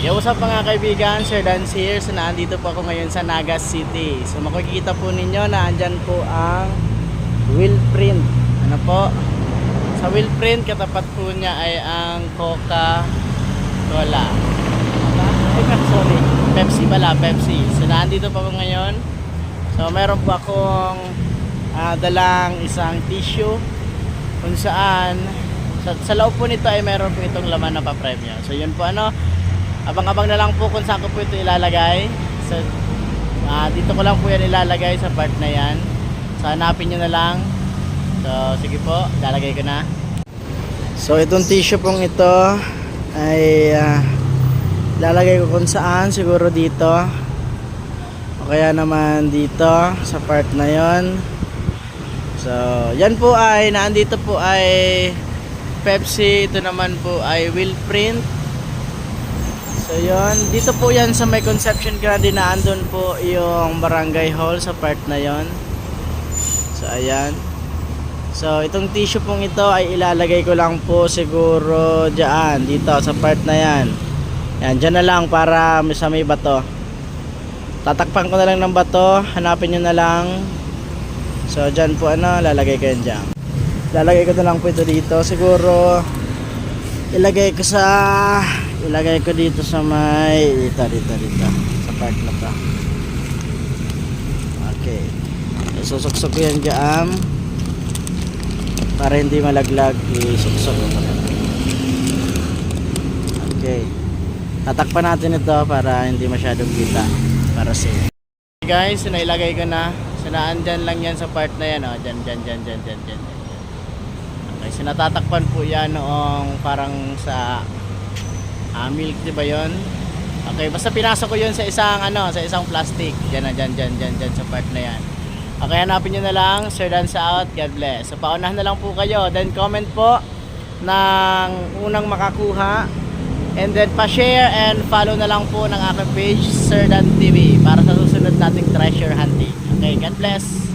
Yo, what's up mga kaibigan? Sir Dance here. So, naandito po ako ngayon sa Nagas City. So, makikita po ninyo na andyan po ang wheel print. Ano po? Sa wheel print, katapat po niya ay ang Coca-Cola. Ay, Pepsi, sorry. Pepsi pala, Pepsi. So, naandito po ako ngayon. So, meron po akong ah, dalang isang tissue kung saan sa, sa loob po nito ay meron po itong laman na papremyo. So yun po ano, abang-abang na lang po kung saan ko po ito ilalagay. So ah, dito ko lang po yan ilalagay sa part na yan. So hanapin nyo na lang. So sige po, ilalagay ko na. So itong tissue pong ito ay ah, ilalagay ko kung saan, siguro dito. O kaya naman dito sa part na yon. So, yan po ay, naandito po ay Pepsi, ito naman po ay wheel print. So, yon Dito po yan sa may conception grande na andun po yung barangay hall sa part na yon. So, ayan. So, itong tissue pong ito ay ilalagay ko lang po siguro dyan, dito sa part na yan. Yan, dyan na lang para sa may bato. Tatakpan ko na lang ng bato, hanapin nyo na lang So dyan po ano, lalagay ko yan dyan. Lalagay ko na lang po ito dito. Siguro ilagay ko sa ilagay ko dito sa may dito dito dito sa part na to. Okay. Isusuksok ko yan dyan para hindi malaglag isuksok ko. Okay. Tatakpan natin ito para hindi masyadong kita para safe. Guys, nailagay ko na Sinaan dyan lang yan sa part na yan, oh. Dyan, dyan, dyan, dyan, dyan, dyan. Okay, sinatatakpan po yan noong parang sa ah, milk, di ba yun? Okay, basta pinasok ko yun sa isang, ano, sa isang plastic. Dyan na, dyan, dyan, dyan, dyan, sa part na yan. Okay, hanapin nyo na lang. Sir Dance out. God bless. So, paunahan na lang po kayo. Then, comment po ng unang makakuha. And then, pa-share and follow na lang po ng aking page, Sir Dan TV, para sa susunod nating treasure hunting. Okay, God bless.